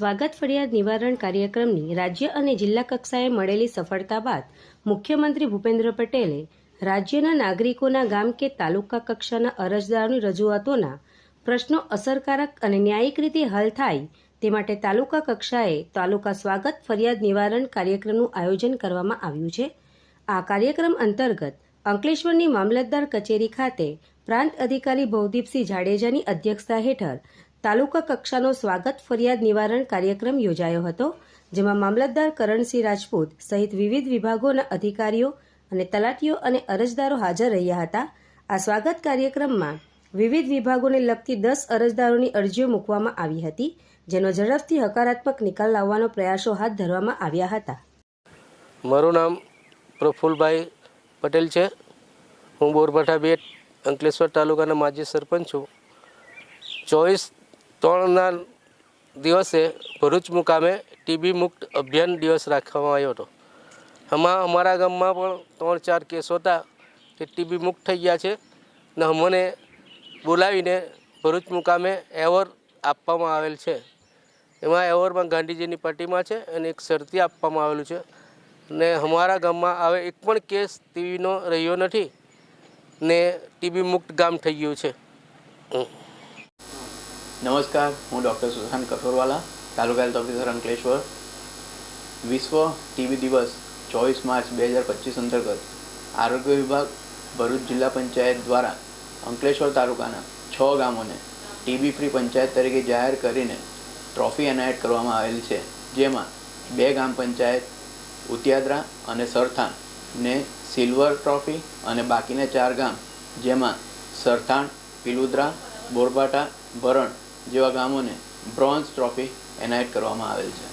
સ્વાગત ફરિયાદ નિવારણ કાર્યક્રમની રાજ્ય અને જિલ્લા કક્ષાએ મળેલી સફળતા બાદ મુખ્યમંત્રી ભૂપેન્દ્ર પટેલે રાજ્યના નાગરિકોના ગામ કે તાલુકા કક્ષાના અરજદારોની રજૂઆતોના પ્રશ્નો અસરકારક અને ન્યાયિક રીતે હલ થાય તે માટે તાલુકા કક્ષાએ તાલુકા સ્વાગત ફરિયાદ નિવારણ કાર્યક્રમનું આયોજન કરવામાં આવ્યું છે. આ કાર્યક્રમ અંતર્ગત અંકલેશ્વરની મામલતદાર કચેરી ખાતે પ્રાંત અધિકારી ભવદીપસિંહ જાડેજાની અધ્યક્ષતા હેઠળ તાલુકા કક્ષાનો સ્વાગત ફરિયાદ નિવારણ કાર્યક્રમ યોજાયો હતો, જેમાં મામલતદાર કરણસિંહ રાજપૂત સહિત વિવિધ વિભાગોના અધિકારીઓ અને તલાટીઓ અને અરજદારો હાજર રહ્યા હતા. આ સ્વાગત કાર્યક્રમમાં વિવિધ વિભાગોને લગતી દસ અરજદારોની અરજીઓ મૂકવામાં આવી હતી, જેનો ઝડપથી હકારાત્મક નિકાલ લાવવાનો પ્રયાસો હાથ ધરવામાં આવ્યા હતા. મારું નામ પ્રફુલભાઈ પટેલ છે. હું બોરભાઠા બેટ અંકલેશ્વર તાલુકાના માજી સરપંચ છું. ચોવીસ ત્રણના દિવસે ભરૂચ મુકામે ટીબી મુક્ત અભિયાન દિવસ રાખવામાં આવ્યો હતો. આમાં અમારા ગામમાં પણ ત્રણ ચાર કેસ હતા કે ટીબી મુક્ત થઈ ગયા છે ને અમને બોલાવીને ભરૂચ મુકામે એવોર્ડ આપવામાં આવેલ છે. એમાં એવોર્ડમાં ગાંધીજીની પાર્ટીમાં છે અને એક શરતી આપવામાં આવેલું છે. ને અમારા ગામમાં હવે એક પણ કેસ ટીવીનો રહ્યો નથી ને ટીબી મુક્ત ગામ થઈ ગયું છે. નમસ્કાર, હું doctor Sushant Kathorwala taluka health officer Ankleshwar. વિશ્વ ટીબી દિવસ ચોવીસ માર્ચ બે હજાર પચીસ અંતર્ગત આરોગ્ય વિભાગ ભરૂચ જિલ્લા પંચાયત દ્વારા અંકલેશ્વર તાલુકાના છ ગામોને ટીબી ફ્રી પંચાયત તરીકે જાહેર કરીને ટ્રોફી એનાયત કરવામાં આવેલી છે. જેમાં બે ગામ પંચાયત, ઉતિયાદરા અને સરથાણ ને સિલ્વર ટ્રોફી અને બાકીના ચાર ગામ, જેમાં સરથાણ, પિલુદ્રા, બોરબાટા, ભરણ જેવા ગામોને બ્રોન્ઝ ટ્રોફી એનાયત કરવામાં આવેલ છે.